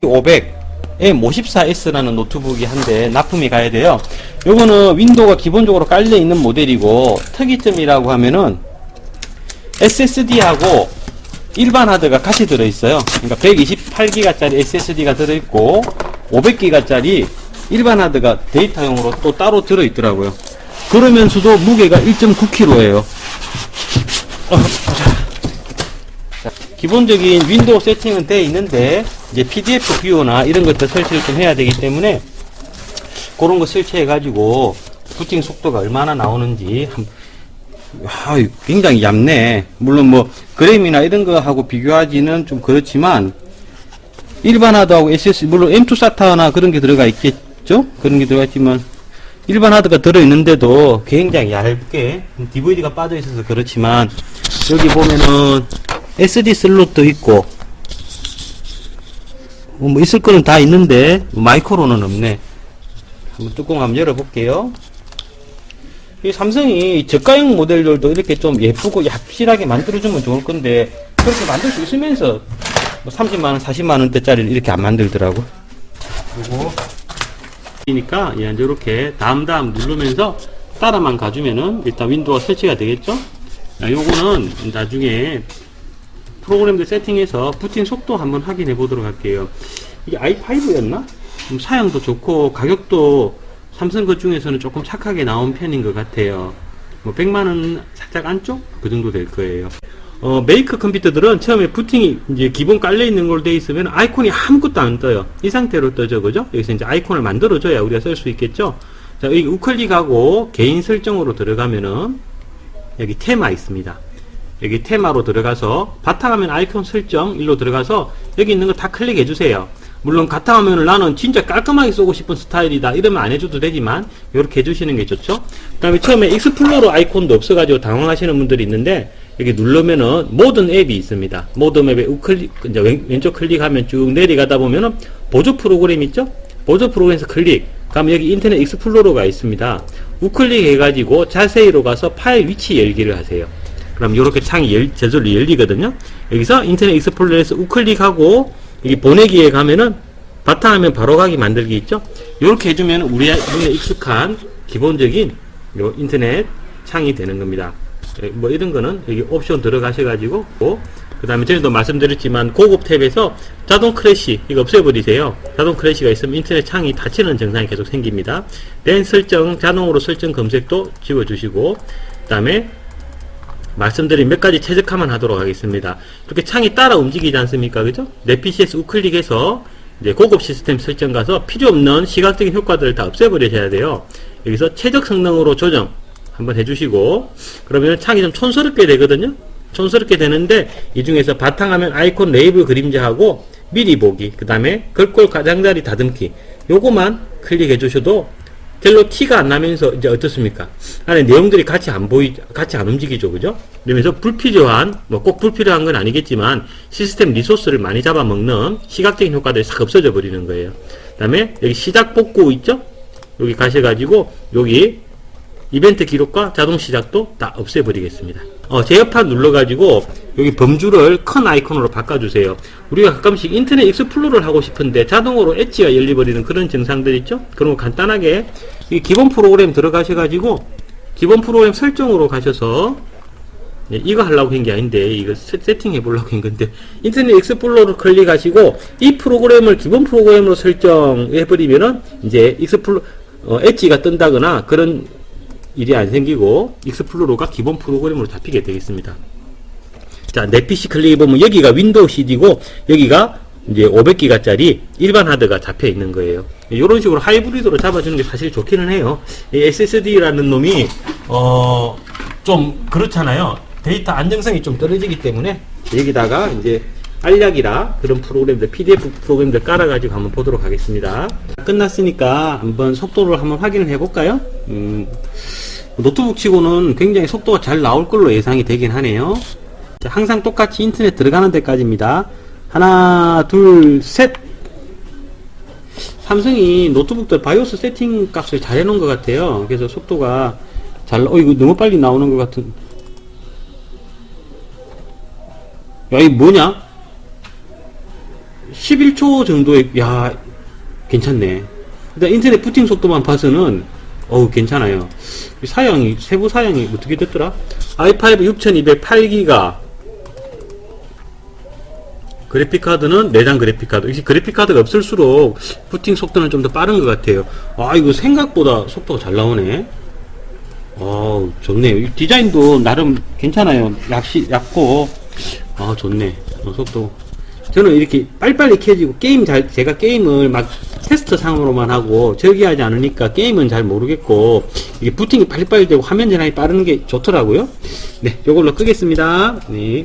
500 M54S라는 노트북이 한대 납품이 가야 돼요. 요거는 윈도우가 기본적으로 깔려 있는 모델이고 특이점이라고 하면은 SSD하고 일반 하드가 같이 들어 있어요. 그러니까 128기가짜리 SSD가 들어 있고 500기가짜리 일반 하드가 데이터용으로 또 따로 들어 있더라고요. 그러면서도 무게가 1.9kg예요. 기본적인 윈도우 세팅은 되어 있는데 이제 PDF 뷰어나 이런 것들 설치를 좀 해야 되기 때문에 그런 거 설치해 가지고 부팅 속도가 얼마나 나오는지 한, 아, 굉장히 얇네. 물론 뭐 그램이나 이런 거하고 비교하기는 좀 그렇지만 일반 하드하고 SS 물론 M2 SATA나 그런 게 들어가 있겠죠? 그런 게 들어가 있지만 일반 하드가 들어 있는데도 굉장히 얇게 DVD가 빠져 있어서 그렇지만 여기 보면은 SD 슬롯도 있고 어, 뭐 있을 거는 다 있는데 마이크로는 없네. 한번 뚜껑 한번 열어볼게요. 이 삼성이 저가형 모델들도 이렇게 좀 예쁘고 얍실하게 만들어주면 좋을 건데 그렇게 만들 수 있으면서 뭐 30만원, 40만원대짜리를 이렇게 안 만들더라고. 그리고 이니까 예, 이렇게 다음 다음 누르면서 따라만 가주면은 일단 윈도우가 설치가 되겠죠? 자, 요거는 나중에 프로그램들 세팅해서 부팅 속도 한번 확인해 보도록 할게요. 이게 i5였나? 사양도 좋고 가격도 삼성 것 중에서는 조금 착하게 나온 편인 것 같아요. 뭐 100만원 살짝 안쪽? 그 정도 될 거예요. 어, 메이커 컴퓨터들은 처음에 부팅이 이제 기본 깔려 있는 걸로 돼 있으면 아이콘이 아무것도 안 떠요. 이 상태로 떠져, 그죠? 여기서 이제 아이콘을 만들어줘야 우리가 쓸 수 있겠죠? 자, 여기 우클릭하고 개인 설정으로 들어가면은 여기 테마 있습니다. 여기 테마로 들어가서 바탕화면 아이콘 설정 일로 들어가서 여기 있는 거 다 클릭해 주세요. 물론 바탕화면을 나는 진짜 깔끔하게 쓰고 싶은 스타일이다 이러면 안 해줘도 되지만 이렇게 해주시는 게 좋죠. 그 다음에 처음에 익스플로러 아이콘도 없어가지고 당황하시는 분들이 있는데 여기 누르면은 모든 앱이 있습니다. 모든 앱에 우클릭 이제 왼, 왼쪽 클릭하면 쭉 내려가다 보면은 보조 프로그램 있죠? 보조 프로그램에서 클릭. 그럼 여기 인터넷 익스플로러가 있습니다. 우클릭 해가지고 자세히로 가서 파일 위치 열기를 하세요. 그럼 이렇게 창이 열, 저절로 열리거든요. 여기서 인터넷 익스플로러에서 우클릭하고 여기 보내기에 가면은 바탕화면 바로 가기 만들기 있죠. 이렇게 해주면 우리 눈에 익숙한 기본적인 요 인터넷 창이 되는 겁니다. 예, 뭐 이런 거는 여기 옵션 들어가셔가지고 그 다음에 전에도 말씀드렸지만 고급 탭에서 자동 크래시 이거 없애버리세요. 자동 크래시가 있으면 인터넷 창이 닫히는 증상이 계속 생깁니다. 랜 설정 자동으로 설정 검색도 지워주시고 그 다음에 말씀드린 몇 가지 최적화만 하도록 하겠습니다. 이렇게 창이 따라 움직이지 않습니까? 그죠? 내 PC에서 우클릭해서 이제 고급 시스템 설정 가서 필요 없는 시각적인 효과들을 다 없애버리셔야 돼요. 여기서 최적 성능으로 조정 한번 해주시고 그러면 창이 좀 촌스럽게 되거든요. 촌스럽게 되는데 이 중에서 바탕화면 아이콘 레이블 그림자하고 미리 보기 그 다음에 글꼴 가장자리 다듬기 요거만 클릭해 주셔도 별로 티가 안 나면서 이제 어떻습니까? 안에 내용들이 같이 안 보이, 같이 안 움직이죠, 그죠? 그러면서 불필요한, 뭐 꼭 불필요한 건 아니겠지만 시스템 리소스를 많이 잡아먹는 시각적인 효과들이 싹 없어져 버리는 거예요. 그 다음에 여기 시작 복구 있죠? 여기 가셔가지고 여기 이벤트 기록과 자동 시작도 다 없애버리겠습니다. 어, 제어판 눌러가지고 여기 범주를 큰 아이콘으로 바꿔주세요. 우리가 가끔씩 인터넷 익스플로러를 하고 싶은데 자동으로 엣지가 열려버리는 그런 증상들 있죠? 거 간단하게 이 기본 프로그램 들어가셔가지고 기본 프로그램 설정으로 가셔서 네, 이거 하려고 한 게 아닌데 이거 세, 세팅해 보려고 한 건데 인터넷 익스플로러 클릭하시고 이 프로그램을 기본 프로그램으로 설정해 버리면은 이제 익스플로 어, 엣지가 뜬다거나 그런 일이 안 생기고 익스플로러가 기본 프로그램으로 잡히게 되겠습니다. 자, 내 PC 클릭해보면 여기가 윈도우 CD고 여기가 이제 500기가짜리 일반 하드가 잡혀 있는 거예요. 이런 식으로 하이브리드로 잡아주는 게 사실 좋기는 해요. 이 SSD라는 놈이 어, 좀 그렇잖아요. 데이터 안정성이 좀 떨어지기 때문에 여기다가 이제 알약이라 그런 프로그램들 PDF 프로그램들 깔아가지고 한번 보도록 하겠습니다. 끝났으니까 한번 속도를 한번 확인을 해볼까요? 음, 노트북 치고는 굉장히 속도가 잘 나올 걸로 예상이 되긴 하네요. 자, 항상 똑같이 인터넷 들어가는 데까지입니다. 하나, 둘, 셋! 삼성이 노트북들 바이오스 세팅 값을 잘 해놓은 것 같아요. 그래서 속도가 잘, 어, 이거 너무 빨리 나오는 것 같은. 야, 이 뭐냐? 11초 정도의, 야, 괜찮네. 일단 인터넷 부팅 속도만 봐서는, 어우, 괜찮아요. 이 사양이, 세부 사양이 어떻게 됐더라? i5 6208기가, 그래픽카드는 내장 그래픽카드. 역시 그래픽카드가 없을수록 부팅 속도는 좀 더 빠른 것 같아요. 아, 이거 생각보다 속도가 잘 나오네. 아 좋네요. 이 디자인도 나름 괜찮아요. 얇시, 얇고, 아, 좋네. 어, 속도. 저는 이렇게 빨리빨리 켜지고, 게임 잘, 제가 게임을 막 테스트 상으로만 하고, 절기하지 않으니까 게임은 잘 모르겠고, 이게 부팅이 빨리빨리 되고 화면 전환이 빠른 게 좋더라고요. 네, 요걸로 끄겠습니다. 네.